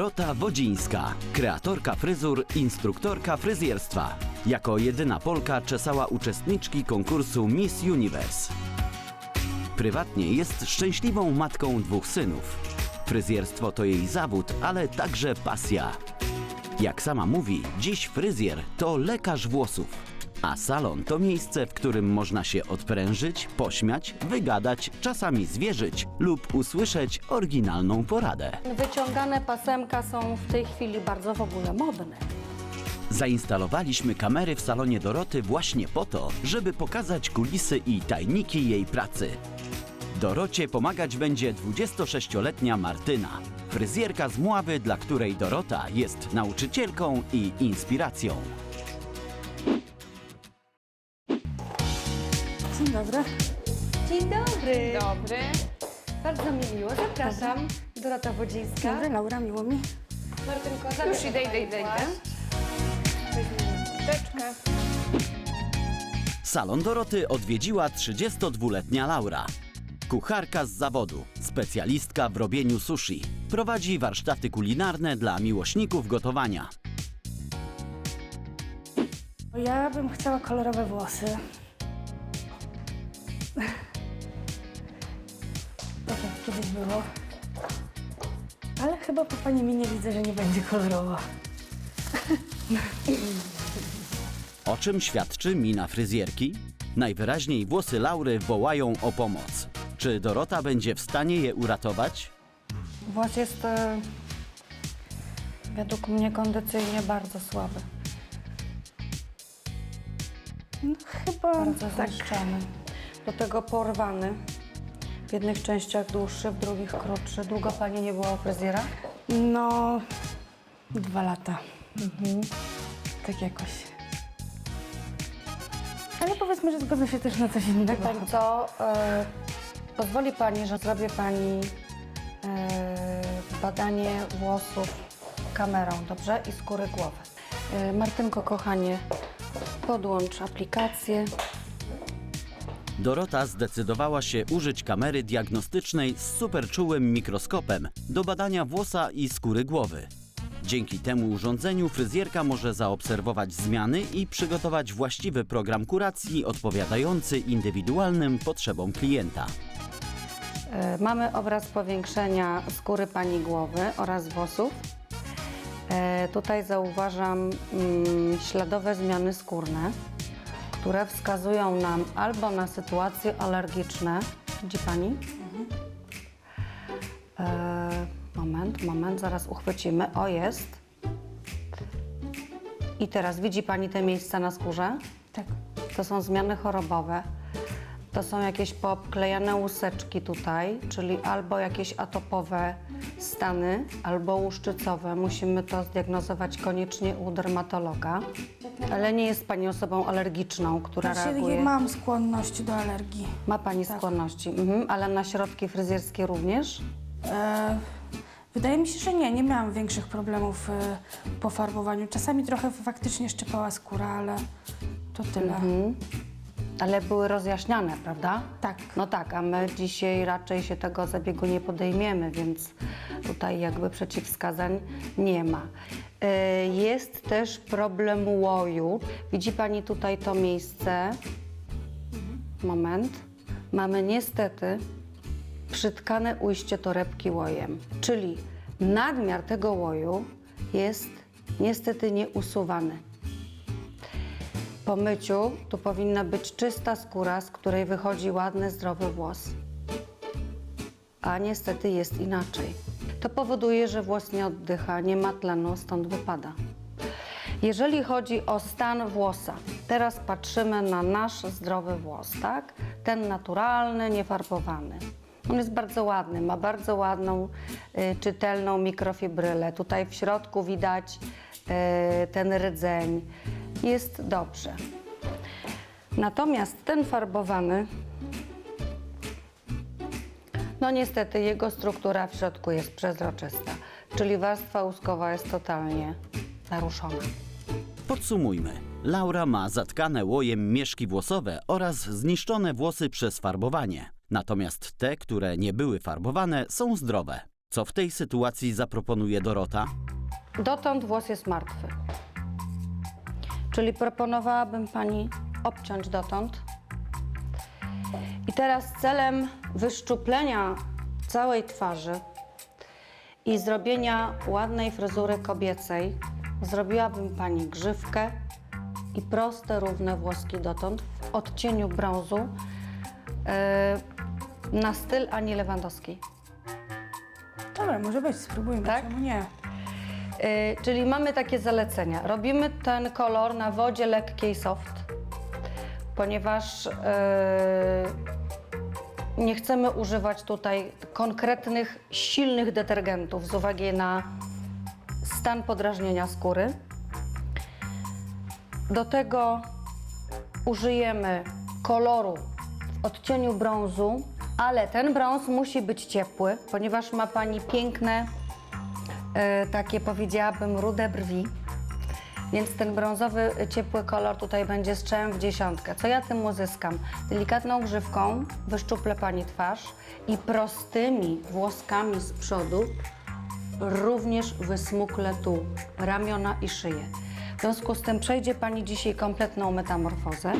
Dorota Wodzińska, kreatorka fryzur, instruktorka fryzjerstwa. Jako jedyna Polka czesała uczestniczki konkursu Miss Universe. Prywatnie jest szczęśliwą matką dwóch synów. Fryzjerstwo to jej zawód, ale także pasja. Jak sama mówi, dziś fryzjer to lekarz włosów, a salon to miejsce, w którym można się odprężyć, pośmiać, wygadać, czasami zwierzyć lub usłyszeć oryginalną poradę. Wyciągane pasemka są w tej chwili bardzo w ogóle modne. Zainstalowaliśmy kamery w salonie Doroty właśnie po to, żeby pokazać kulisy i tajniki jej pracy. Dorocie pomagać będzie 26-letnia Martyna, fryzjerka z Mławy, dla której Dorota jest nauczycielką i inspiracją. Dzień dobry. Dzień dobry. Dobry. Bardzo mi miło. Zapraszam. Dorota Wodzińska. Dobry, Laura, miło mi. Martynko, Już idę, idę, idę, idę. Teczkę. Salon Doroty odwiedziła 32-letnia Laura. Kucharka z zawodu, specjalistka w robieniu sushi. Prowadzi warsztaty kulinarne dla miłośników gotowania. Ja bym chciała kolorowe włosy. Tak jak kiedyś było. Ale chyba po pani minie widzę, że nie będzie kolorowo. O czym świadczy mina fryzjerki? Najwyraźniej włosy Laury wołają o pomoc. Czy Dorota będzie w stanie je uratować? Włos jest e, według mnie kondycyjnie bardzo słaby. No, chyba Bardzo tak. zniszczony. Do tego porwany. W jednych częściach dłuższy, w drugich krótszy. Długo pani nie była u fryzjera? No, dwa lata. Tak jakoś. Ale powiedzmy, że zgodzę się też na coś innego. Pani co? E, pozwoli pani, że zrobię pani e, badanie włosów kamerą, dobrze? I skóry głowy. E, Martynko, kochanie, podłącz aplikację. Dorota zdecydowała się użyć kamery diagnostycznej z superczułym mikroskopem do badania włosa i skóry głowy. Dzięki temu urządzeniu fryzjerka może zaobserwować zmiany i przygotować właściwy program kuracji odpowiadający indywidualnym potrzebom klienta. E, Mamy obraz powiększenia skóry pani głowy oraz włosów. E, Tutaj zauważam mm, śladowe zmiany skórne, które wskazują nam albo na sytuacje alergiczne. Widzi pani? E, moment, moment, zaraz uchwycimy. O, jest. I teraz widzi pani te miejsca na skórze? Tak. To są zmiany chorobowe. To są jakieś poobklejane łuseczki tutaj, czyli albo jakieś atopowe stany, albo łuszczycowe. Musimy to zdiagnozować koniecznie u dermatologa. Ale nie jest Pani osobą alergiczną, która Znaczy, reaguje. mam skłonność do alergii. Ma Pani skłonności, mhm. ale na środki fryzjerskie również? E, wydaje mi się, że nie. Nie miałam większych problemów e, po farbowaniu. Czasami trochę faktycznie szczypała skóra, ale to tyle. Ale były rozjaśniane, prawda? Tak. No tak, a my dzisiaj raczej się tego zabiegu nie podejmiemy, więc tutaj jakby przeciwwskazań nie ma. E, Jest też problem łoju. Widzi Pani tutaj to miejsce? Moment. Mamy niestety przytkane ujście torebki łojem, czyli nadmiar tego łoju jest niestety nieusuwany. Po myciu tu powinna być czysta skóra, z której wychodzi ładny, zdrowy włos. A niestety jest inaczej. To powoduje, że włos nie oddycha, nie ma tlenu, stąd wypada. Jeżeli chodzi o stan włosa, teraz patrzymy na nasz zdrowy włos, tak? Ten naturalny, niefarbowany. On jest bardzo ładny, ma bardzo ładną, y, czytelną mikrofibrylę. Tutaj w środku widać y, ten rdzeń. Jest dobrze. Natomiast ten farbowany, no niestety jego struktura w środku jest przezroczysta, czyli warstwa łuskowa jest totalnie naruszona. Podsumujmy. Laura ma zatkane łojem mieszki włosowe oraz zniszczone włosy przez farbowanie. Natomiast te, które nie były farbowane, są zdrowe. Co w tej sytuacji zaproponuje Dorota? Dotąd włos jest martwy. Czyli proponowałabym pani obciąć dotąd. I teraz celem wyszczuplenia całej twarzy i zrobienia ładnej fryzury kobiecej zrobiłabym pani grzywkę i proste, równe włoski dotąd w odcieniu brązu yy, na styl Ani Lewandowskiej. Dobra, może być, spróbujmy. Tak? Czemu nie? Y, czyli mamy takie zalecenia. Robimy ten kolor na wodzie lekkiej soft, ponieważ y, nie chcemy używać tutaj konkretnych, silnych detergentów z uwagi na stan podrażnienia skóry. Do tego użyjemy koloru w odcieniu brązu, ale ten brąz musi być ciepły, ponieważ ma Pani piękne e, takie powiedziałabym rude brwi. Więc ten brązowy, e, ciepły kolor tutaj będzie strzałem w dziesiątkę. Co ja tym uzyskam? Delikatną grzywką wyszczuplę Pani twarz i prostymi włoskami z przodu również wysmuklę tu ramiona i szyję. W związku z tym przejdzie Pani dzisiaj kompletną metamorfozę.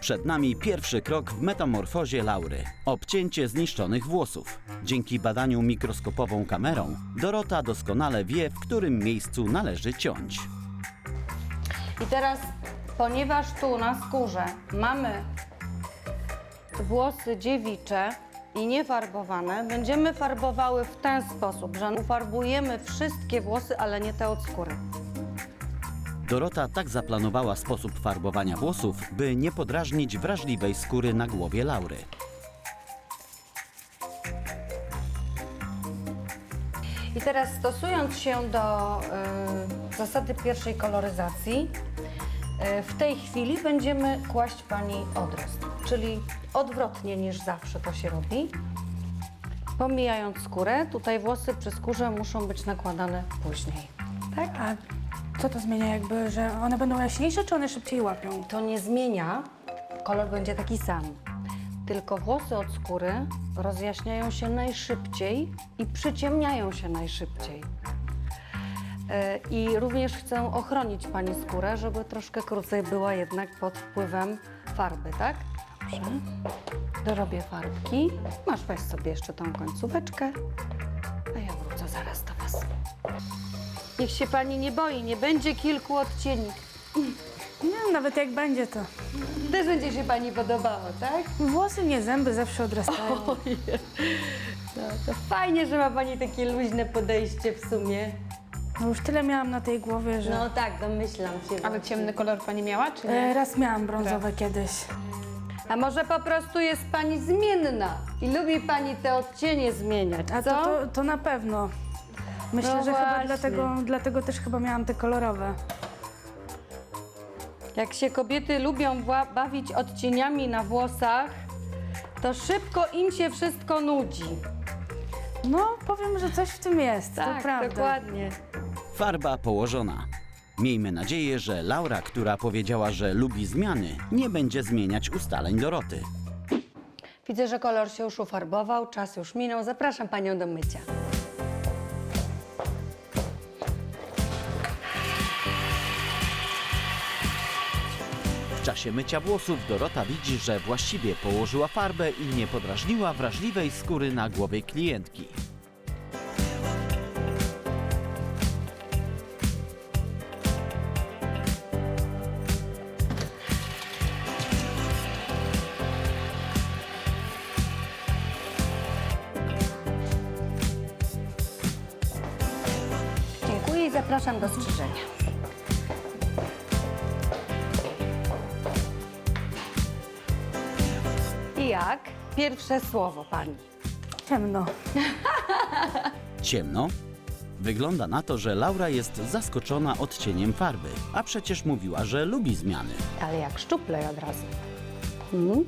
Przed nami pierwszy krok w metamorfozie Laury obcięcie zniszczonych włosów. Dzięki badaniu mikroskopową kamerą Dorota doskonale wie, w którym miejscu należy ciąć. I teraz, ponieważ tu na skórze mamy włosy dziewicze i niefarbowane, będziemy farbowały w ten sposób, że ufarbujemy wszystkie włosy, ale nie te od skóry. Dorota tak zaplanowała sposób farbowania włosów, by nie podrażnić wrażliwej skóry na głowie Laury. I teraz stosując się do y, zasady pierwszej koloryzacji, y, w tej chwili będziemy kłaść Pani odrost, czyli odwrotnie niż zawsze to się robi. Pomijając skórę, tutaj włosy przy skórze muszą być nakładane później. Tak? A co to zmienia jakby, że one będą jaśniejsze, czy one szybciej łapią? To nie zmienia, kolor będzie taki sam. Tylko włosy od skóry rozjaśniają się najszybciej i przyciemniają się najszybciej. E, I również chcę ochronić Pani skórę, żeby troszkę krócej była jednak pod wpływem farby, tak? Dobrze. Dorobię farbki. Masz weź sobie jeszcze tą końcóweczkę, a ja wrócę zaraz do Was. Niech się Pani nie boi, nie będzie kilku odcieni. Nie, nawet jak będzie to. Też będzie się Pani podobało, tak? Włosy nie zęby zawsze odrastają. No, to fajnie, że ma Pani takie luźne podejście w sumie. No już tyle miałam na tej głowie, że... No tak, domyślam się. Ale ciemny kolor pani miała, czy E, nie? raz miałam brązowe kiedyś. A może po prostu jest Pani zmienna i lubi Pani te odcienie zmieniać, A co? to, to, to na pewno. Myślę, No że chyba właśnie. dlatego, dlatego też chyba miałam te kolorowe. Jak się kobiety lubią wła- bawić odcieniami na włosach, to szybko im się wszystko nudzi. No, powiem, że coś w tym jest, to prawda. Tak, dokładnie. Farba położona. Miejmy nadzieję, że Laura, która powiedziała, że lubi zmiany, nie będzie zmieniać ustaleń Doroty. Widzę, że kolor się już ufarbował, czas już minął. Zapraszam Panią do mycia. Czasie mycia włosów Dorota widzi, że właściwie położyła farbę i nie podrażniła wrażliwej skóry na głowie klientki. Dziękuję i zapraszam do strzyżenia. Pierwsze słowo Pani. Ciemno. Ciemno? Wygląda na to, że Laura jest zaskoczona odcieniem farby, a przecież mówiła, że lubi zmiany. Ale jak szczuplej od razu. Hmm?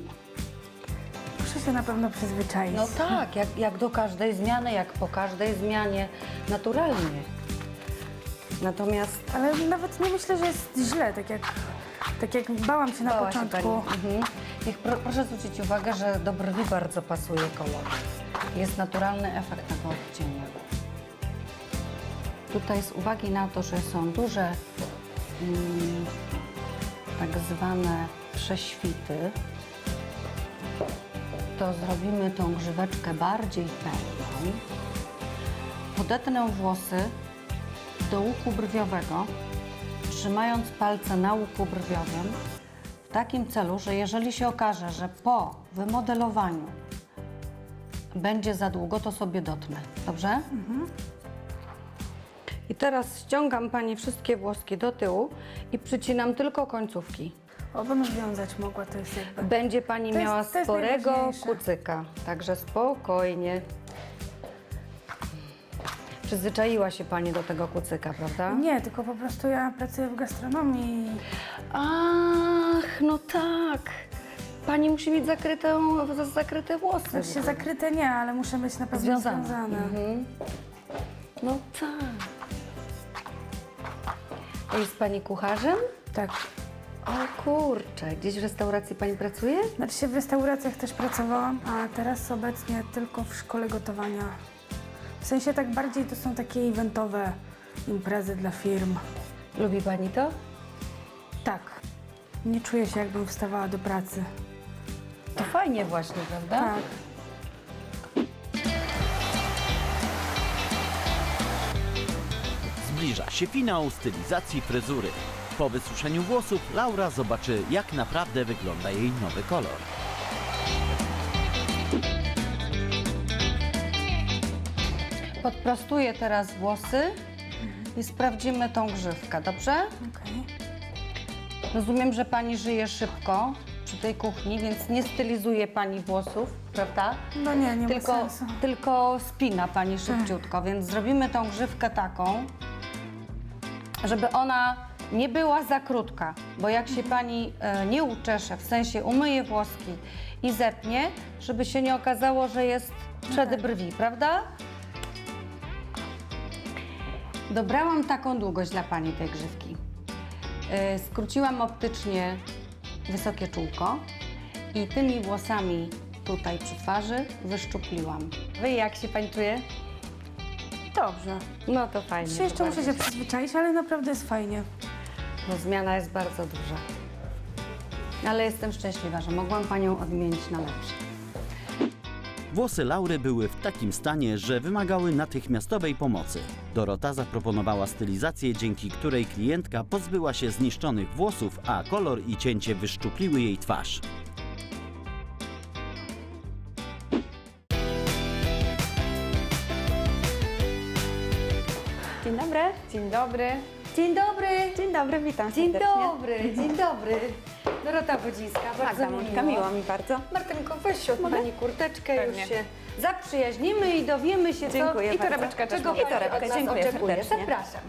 Muszę się na pewno przyzwyczaić. No tak, jak, jak do każdej zmiany, jak po każdej zmianie, naturalnie. Natomiast Ale nawet nie myślę, że jest źle, tak jak, tak jak bałam się na bała się początku. Pani. Mhm. Niech pro, proszę zwrócić uwagę, że do brwi bardzo pasuje kolor. Jest naturalny efekt tego odcienia. Tutaj z uwagi na to, że są duże mm, tak zwane prześwity, to zrobimy tą grzyweczkę bardziej pełną. Podetnę włosy do łuku brwiowego, trzymając palce na łuku brwiowym, w takim celu, że jeżeli się okaże, że po wymodelowaniu będzie za długo, to sobie dotnę. Dobrze? I teraz ściągam Pani wszystkie włoski do tyłu i przycinam tylko końcówki. Obym wiązać mogła, to jest jakby... Będzie Pani To jest- miała to jest sporego najważniejsze. kucyka, także spokojnie. Przyzwyczaiła się Pani do tego kucyka, prawda? Nie, tylko po prostu ja pracuję w gastronomii Ach, no tak. Pani musi mieć zakryte, zakryte włosy. znaczy się zakryte nie, ale muszę być na pewno Związane. związane. Mhm. No tak. A Jest Pani kucharzem? Tak. O kurczę, gdzieś w restauracji Pani pracuje? Znaczy się w restauracjach też pracowałam, a teraz obecnie tylko w szkole gotowania. W sensie tak bardziej to są takie eventowe imprezy dla firm. Lubi Pani to? Tak. Nie czuję się jakbym wstawała do pracy. To fajnie właśnie, prawda? Tak. Zbliża się finał stylizacji fryzury. Po wysuszeniu włosów Laura zobaczy, jak naprawdę wygląda jej nowy kolor. Podprostuję teraz włosy i sprawdzimy tą grzywkę, dobrze? Okej. Rozumiem, że Pani żyje szybko przy tej kuchni, więc nie stylizuje Pani włosów, prawda? No nie, nie tylko, ma sensu. tylko spina Pani szybciutko, więc zrobimy tą grzywkę taką, żeby ona nie była za krótka, bo jak się Pani e, nie uczesze, w sensie umyje włoski i zepnie, żeby się nie okazało, że jest przed brwi, prawda? Dobrałam taką długość dla Pani tej grzywki. E, Skróciłam optycznie wysokie czółko i tymi włosami tutaj przy twarzy wyszczupliłam. Wy jak się Pani czuje? Dobrze. No to fajnie. Dzisiaj jeszcze muszę się przyzwyczaić, ale naprawdę jest fajnie. No zmiana jest bardzo duża. Ale jestem szczęśliwa, że mogłam Panią odmienić na lepsze. Włosy Laury były w takim stanie, że wymagały natychmiastowej pomocy. Dorota zaproponowała stylizację, dzięki której klientka pozbyła się zniszczonych włosów, a kolor i cięcie wyszczupliły jej twarz. Dzień dobry. Dzień dobry. Dzień dobry! Dzień dobry, witam Dzień serdecznie. dobry, dzień dobry. Dorota Wodzińska, bardzo Magda mi Mączka, miło mi bardzo. Martynko, weź od Pani kurteczkę, Pewnie. już się zaprzyjaźnimy i dowiemy się, Dziękuję co, I torebeczkę też czego mogę. I Pani torebkę, od nas dziękuję oczekuje. serdecznie. Zapraszam.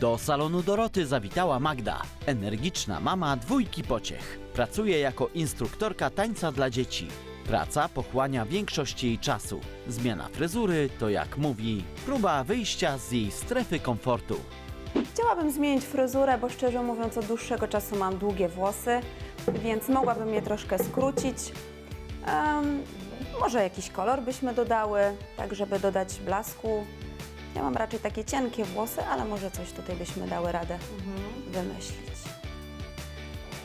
Do salonu Doroty zawitała Magda, energiczna mama dwójki pociech. Pracuje jako instruktorka tańca dla dzieci. Praca pochłania większość jej czasu. Zmiana fryzury to, jak mówi, próba wyjścia z jej strefy komfortu. Chciałabym zmienić fryzurę, bo szczerze mówiąc od dłuższego czasu mam długie włosy, więc mogłabym je troszkę skrócić. Em, może jakiś kolor byśmy dodały, tak żeby dodać blasku. Ja mam raczej takie cienkie włosy, ale może coś tutaj byśmy dały radę wymyślić.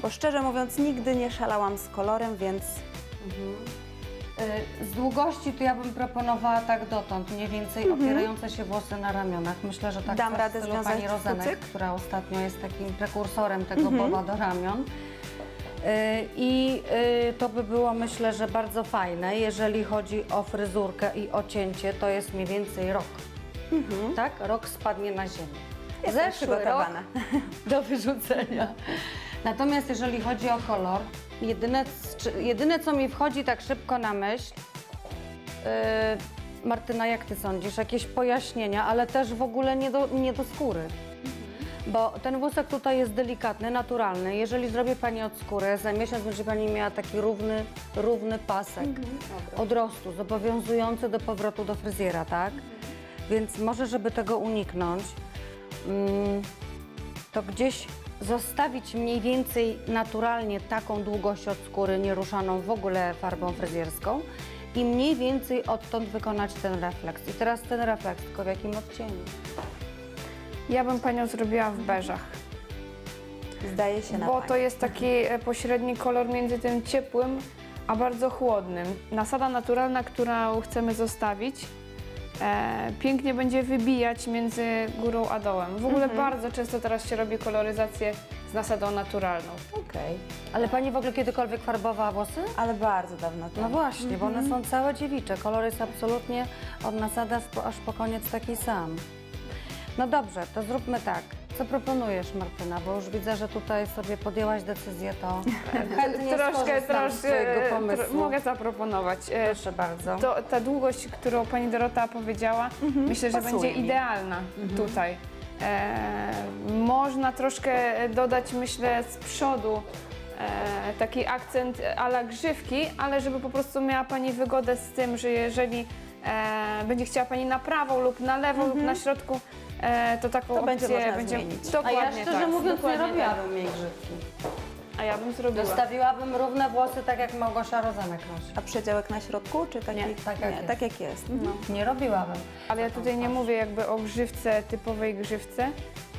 Bo szczerze mówiąc nigdy nie szalałam z kolorem, więc Y, Z długości to ja bym proponowała tak dotąd, mniej więcej opierające się włosy na ramionach. Myślę, że tak Dam radę stylu związać pani Rozenek, kucyk? która ostatnio jest takim prekursorem tego boba do ramion. Y, I y, to by było myślę, że bardzo fajne, jeżeli chodzi o fryzurkę i o cięcie, to jest mniej więcej rok. Tak? Rok spadnie na ziemię. Jestem Zeszły rok przygotowana. do wyrzucenia. Natomiast jeżeli chodzi o kolor, jedyne, jedyne co mi wchodzi tak szybko na myśl, yy, Martyna, jak ty sądzisz? Jakieś pojaśnienia, ale też w ogóle nie do, nie do skóry. Bo ten włosek tutaj jest delikatny, naturalny. Jeżeli zrobię Pani od skóry, za miesiąc będzie Pani miała taki równy, równy pasek odrostu, zobowiązujący do powrotu do fryzjera, tak? Więc może, żeby tego uniknąć, mm, to gdzieś zostawić mniej więcej naturalnie taką długość od skóry, nieruszaną w ogóle farbą fryzjerską i mniej więcej odtąd wykonać ten refleks. I teraz ten refleks, tylko w jakim odcieniu? Ja bym panią zrobiła w beżach, Zdaje się na bo pani. to jest taki e, pośredni kolor między tym ciepłym a bardzo chłodnym. Nasada naturalna, którą chcemy zostawić, e, pięknie będzie wybijać między górą a dołem. W ogóle bardzo często teraz się robi koloryzację z nasadą naturalną. Okej, Ale pani w ogóle kiedykolwiek farbowała włosy? ale bardzo dawno temu. No właśnie, bo one są całe dziewicze. Kolor jest absolutnie od nasada aż po koniec taki sam. No dobrze, to zróbmy tak. Co proponujesz, Martyna? Bo już widzę, że tutaj sobie podjęłaś decyzję, to chętnie troszkę, troszkę, pomysłu. tro, mogę zaproponować. E, Proszę bardzo. To, ta długość, którą pani Dorota powiedziała, myślę, że Mhm, będzie mi. idealna tutaj. E, można troszkę dodać, myślę, z przodu e, taki akcent ala grzywki, ale żeby po prostu miała pani wygodę z tym, że jeżeli e, będzie chciała pani na prawą lub na lewą lub na środku, e, to taką. To będzie opcję można będzie zmienić. A Dokładnie ja szczerze tak, mówiąc nie dokładnie robiłabym jej grzywki. A ja bym zrobiła. Zostawiłabym równe włosy, tak jak Małgosia Rozenek nosi. A przedziałek na środku, czy taki? Nie, tak jak jest. tak jak jest. Mhm. Nie robiłabym. Ale ja tutaj nie mówię jakby o grzywce, typowej grzywce,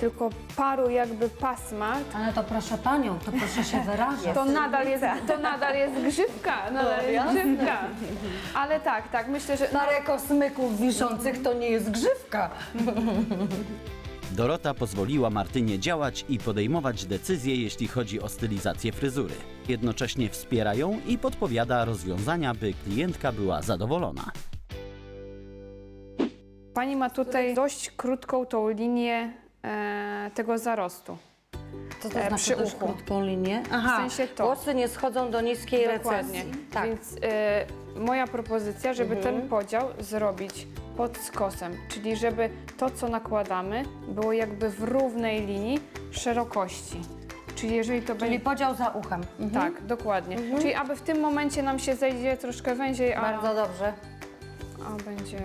tylko paru jakby pasma. Ale to proszę panią, to proszę się wyrażać. To nadal, jest, to nadal jest grzywka, nadal jest grzywka. Ale tak, tak, myślę, że Parę kosmyków wiszących to nie jest grzywka. Dorota pozwoliła Martynie działać i podejmować decyzje, jeśli chodzi o stylizację fryzury. Jednocześnie wspiera ją i podpowiada rozwiązania, by klientka była zadowolona. pani ma tutaj dość krótką tą linię e, tego zarostu. Co to E, znaczy przy też uchu. krótką linię? Aha, W sensie to. włosy nie schodzą do niskiej Dokładnie. recesji. Tak. Więc e, moja propozycja, żeby Mhm. ten podział zrobić pod skosem, czyli żeby to, co nakładamy, było jakby w równej linii szerokości. Czyli jeżeli to Czyli będzie... podział za uchem. Mhm. Tak, dokładnie. Czyli aby w tym momencie nam się zejdzie troszkę węziej, a, Bardzo dobrze. a będzie...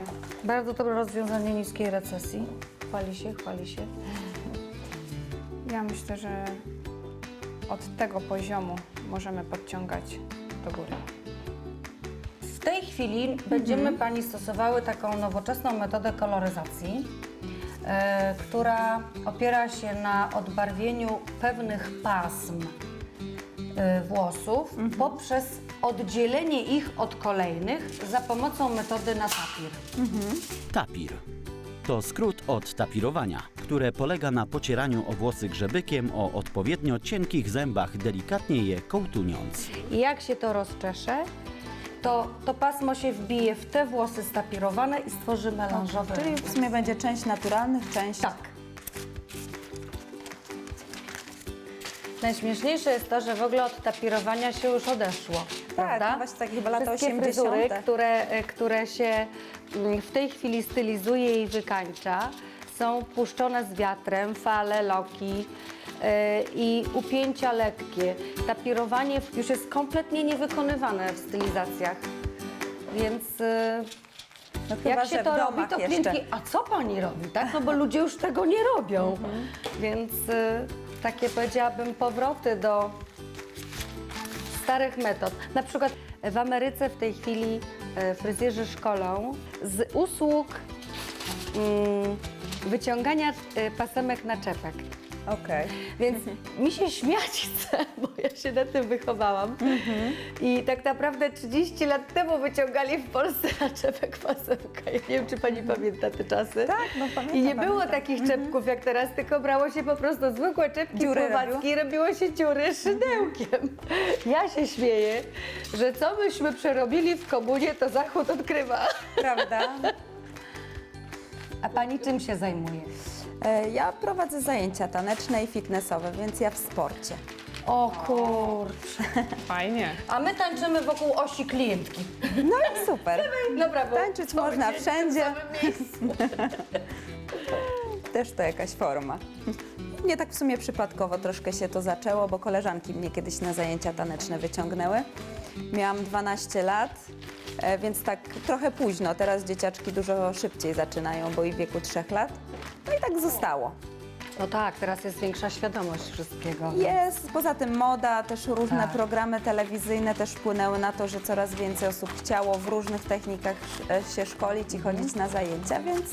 Bardzo dobre rozwiązanie niskiej recesji. Chwali się, chwali się. Ja myślę, że od tego poziomu możemy podciągać do góry. W tej chwili będziemy Pani stosowały taką nowoczesną metodę koloryzacji, e, która opiera się na odbarwieniu pewnych pasm e, włosów poprzez oddzielenie ich od kolejnych za pomocą metody na tapir. Tapir. To skrót od tapirowania, które polega na pocieraniu o włosy grzebykiem o odpowiednio cienkich zębach, delikatnie je kołtuniąc. I jak się to rozczesze, to to pasmo się wbije w te włosy stapirowane i stworzy melanżowy Czyli w sumie będzie część naturalnych, część... Tak. Najśmieszniejsze jest to, że w ogóle od tapirowania się już odeszło. prawda? no właśnie takie chyba lata Wszystkie 80. fryzury, które, e, które się mm, w tej chwili stylizuje i wykańcza, są puszczone z wiatrem, fale, loki i upięcia lekkie. Tapirowanie już jest kompletnie niewykonywane w stylizacjach, więc... e, No chyba, jak się to robi, to jeszcze. klientki, a co pani robi, tak? No bo ludzie już tego nie robią. Więc y, takie powiedziałabym powroty do starych metod. Na przykład w Ameryce w tej chwili y, fryzjerzy szkolą z usług mm, wyciągania y, pasemek naczepek. Okej. Więc mi się śmiać chce, bo ja się na tym wychowałam. I tak naprawdę 30 lat temu wyciągali w Polsce na czepek pasemka. Ja nie wiem, czy pani pamięta te czasy. Tak, no pamiętam, I nie było pamiętam. takich czepków jak teraz, tylko brało się po prostu zwykłe czepki Dziury pływackie i robiło się dziury szydełkiem. Ja się śmieję, że co myśmy przerobili w komunie, to Zachód odkrywa. Prawda? A pani czym się zajmuje? E, Ja prowadzę zajęcia taneczne i fitnessowe, więc ja w sporcie. O kurczę. Fajnie. A my tańczymy wokół osi klientki. No i super. Dobra, bo Tańczyć można wszędzie. Też to jakaś forma. Nie tak w sumie przypadkowo troszkę się to zaczęło, bo koleżanki mnie kiedyś na zajęcia taneczne wyciągnęły. Miałam 12 lat, więc tak trochę późno. Teraz dzieciaczki dużo szybciej zaczynają, bo i w wieku 3 lat. No i tak zostało. No tak, teraz jest większa świadomość wszystkiego. Jest, poza tym moda, też różne Tak. programy telewizyjne też wpłynęły na to, że coraz więcej osób chciało w różnych technikach e, się szkolić i chodzić na zajęcia, więc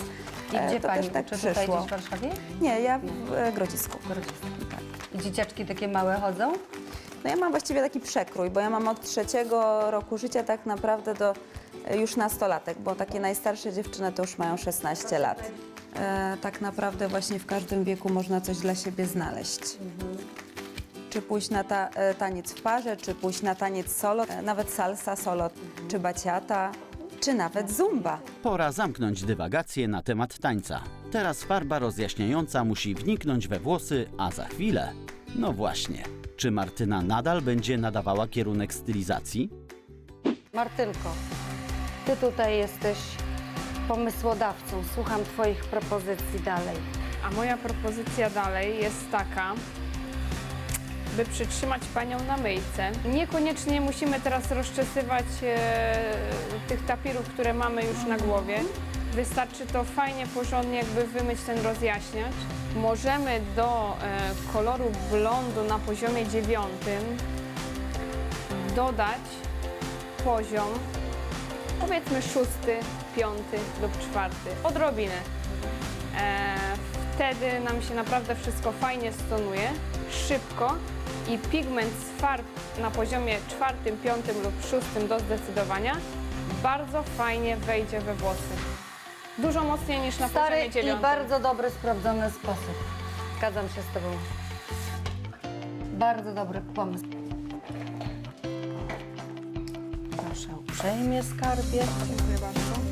I e, gdzie to pani też tak uczy tutaj przyszło. gdzieś w Warszawie? Nie, ja w e, Grodzisku. I dzieciaczki takie małe chodzą? No ja mam właściwie taki przekrój, bo ja mam od trzeciego roku życia tak naprawdę do e, już nastolatek, bo takie najstarsze dziewczyny to już mają 16 lat. E, tak naprawdę właśnie w każdym wieku można coś dla siebie znaleźć. Czy pójść na ta, e, taniec w parze, czy pójść na taniec solo, e, nawet salsa solo, czy baciata, czy nawet zumba. Pora zamknąć dywagację na temat tańca. Teraz farba rozjaśniająca musi wniknąć we włosy, a za chwilę. No właśnie. Czy Martyna nadal będzie nadawała kierunek stylizacji? Martynko, ty tutaj jesteś pomysłodawcą. Słucham twoich propozycji dalej. A moja propozycja dalej jest taka, by przytrzymać Panią na myjce. Niekoniecznie musimy teraz rozczesywać e, tych tapirów, które mamy już na głowie. Wystarczy to fajnie, porządnie jakby wymyć ten rozjaśniacz. Możemy do e, koloru blondu na poziomie dziewiątym dodać poziom powiedzmy szósty, piąty lub czwarty, odrobinę. E, wtedy nam się naprawdę wszystko fajnie stonuje, szybko i pigment z farb na poziomie czwartym, piątym lub szóstym do zdecydowania bardzo fajnie wejdzie we włosy. Dużo mocniej niż na Stary poziomie i dziewiątym. bardzo dobry, sprawdzony sposób. Zgadzam się z tobą. Bardzo dobry pomysł. Proszę uprzejmie, skarbie. Dziękuję bardzo.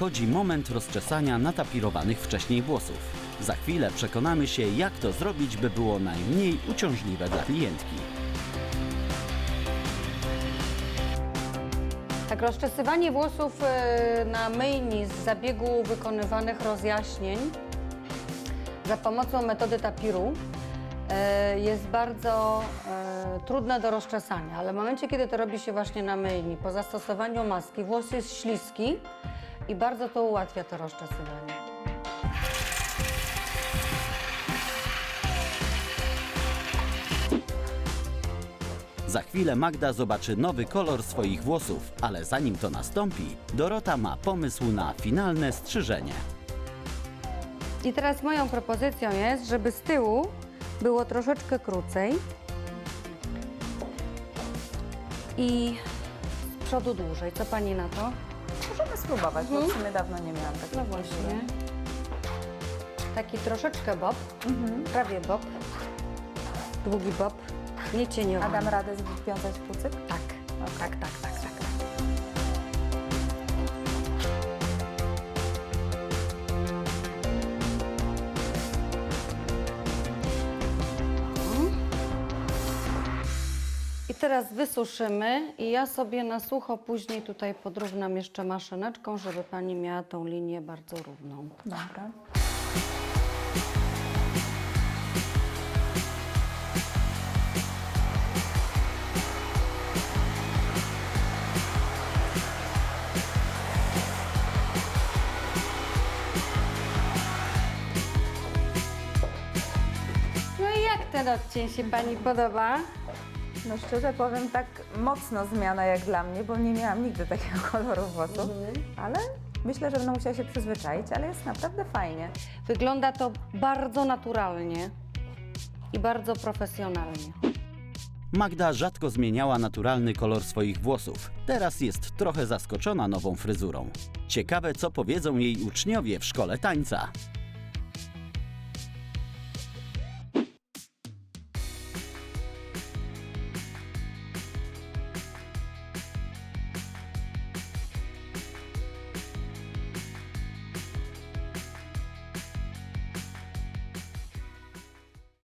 Nadchodzi moment rozczesania natapirowanych wcześniej włosów. Za chwilę przekonamy się, jak to zrobić, by było najmniej uciążliwe dla klientki. Tak, rozczesywanie włosów e, na myjni z zabiegu wykonywanych rozjaśnień za pomocą metody tapiru e, jest bardzo e, trudne do rozczesania, ale w momencie, kiedy to robi się właśnie na myjni, po zastosowaniu maski, włos jest śliski i bardzo to ułatwia to rozczesywanie. Za chwilę Magda zobaczy nowy kolor swoich włosów, ale zanim to nastąpi, Dorota ma pomysł na finalne strzyżenie. I teraz moją propozycją jest, żeby z tyłu było troszeczkę krócej i z przodu dłużej. Co pani na to? Możemy spróbować, bo w sumie dawno nie miałam takiego. No właśnie. Taki troszeczkę bob, prawie bob, długi bob, nie A cieniowany. dam radę związać kucyk? Tak, tak, tak, tak, teraz wysuszymy i ja sobie na sucho później tutaj podrównam jeszcze maszyneczką, żeby Pani miała tą linię bardzo równą. Dobra. No i jak ten odcień się Pani podoba? No szczerze powiem, tak mocno zmiana jak dla mnie, bo nie miałam nigdy takiego koloru włosów, ale myślę, że będę musiała się przyzwyczaić, ale jest naprawdę fajnie. Wygląda to bardzo naturalnie i bardzo profesjonalnie. Magda rzadko zmieniała naturalny kolor swoich włosów. Teraz jest trochę zaskoczona nową fryzurą. Ciekawe, co powiedzą jej uczniowie w szkole tańca.